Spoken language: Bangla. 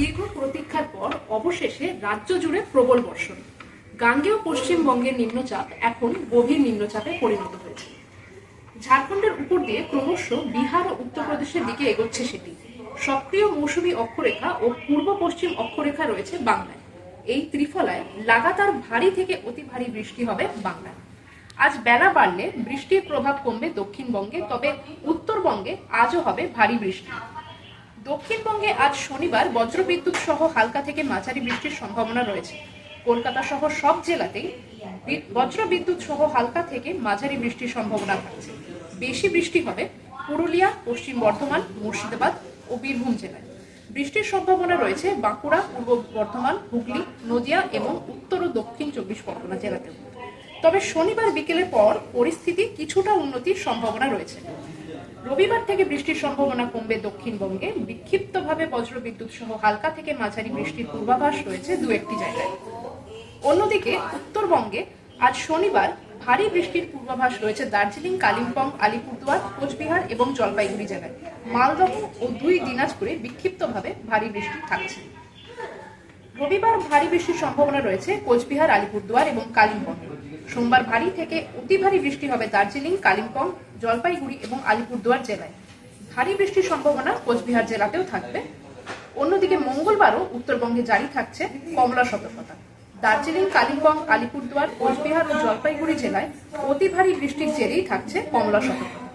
সন্ধ্যার পর অবশেষে রাজ্য জুড়ে প্রবল বর্ষণ। গাঙ্গেয় পশ্চিমবঙ্গের নিম্নচাপ এখন গভীর নিম্নচাপে পরিণত হয়েছে। ঝাড়খণ্ডের উপর দিয়ে ক্রমশ বিহার ও উত্তরপ্রদেশের দিকে এগোচ্ছে সেটি। সক্রিয় মৌসুমী অক্ষরেখা ও পূর্ব পশ্চিম অক্ষরেখা রয়েছে বাংলায়। এই ত্রিফলায় লাগাতার ভারী থেকে অতি ভারী বৃষ্টি হবে বাংলায়। আজ বেলা বাড়লে বৃষ্টির প্রভাব কমবে দক্ষিণবঙ্গে, তবে উত্তরবঙ্গে আজও হবে ভারী বৃষ্টি। দক্ষিণবঙ্গে আজ শনিবার বজ্রবিদ্যুৎ সহ হালকা থেকে মাঝারি বৃষ্টির সম্ভাবনা রয়েছে। কলকাতা সহ সব জেলাতেই বজ্রবিদ্যুৎ সহ হালকা থেকে মাঝারি বৃষ্টির সম্ভাবনা থাকছে। বেশি বৃষ্টি হবে পুরুলিয়া, পশ্চিম বর্ধমান, মুর্শিদাবাদ ও বীরভূম জেলায়। বৃষ্টির সম্ভাবনা রয়েছে বাঁকুড়া, পূর্ব বর্ধমান, হুগলি, নদিয়া এবং উত্তর ও দক্ষিণ চব্বিশ পরগনা জেলাতেও। তবে শনিবার বিকেলের পর পরিস্থিতি কিছুটা উন্নতির সম্ভাবনা রয়েছে। রবিবার থেকে বৃষ্টির সম্ভাবনা কমবে দক্ষিণবঙ্গে। বিক্ষিপ্তভাবে বজ্রবিদ্যুৎ সহ হালকা থেকে মাঝারি বৃষ্টির পূর্বাভাস রয়েছে দু একটি জায়গায়। অন্যদিকে উত্তরবঙ্গে আজ শনিবার ভারী বৃষ্টির পূর্বাভাস রয়েছে দার্জিলিং, কালিম্পং, আলিপুরদুয়ার, কোচবিহার এবং জলপাইগুড়ি জেলায়। মালদহ ও দুই দিনাজপুরে বিক্ষিপ্তভাবে ভারী বৃষ্টি থাকছে। রবিবার ভারী বৃষ্টির সম্ভাবনা রয়েছে কোচবিহার, আলিপুরদুয়ার এবং কালিম্পং। সোমবার ভারী থেকে অতি ভারী বৃষ্টি হবে দার্জিলিং, কালিম্পং, জলপাইগুড়ি এবং আলিপুরদুয়ার জেলায়। ভারী বৃষ্টির সম্ভাবনা কোচবিহার জেলাতেও থাকবে। অন্যদিকে মঙ্গলবারও উত্তরবঙ্গে জারি থাকছে কমলা সতর্কতা। দার্জিলিং, কালিম্পং, আলিপুরদুয়ার, কোচবিহার ও জলপাইগুড়ি জেলায় অতি ভারী বৃষ্টির জেরেই থাকছে কমলা সতর্কতা।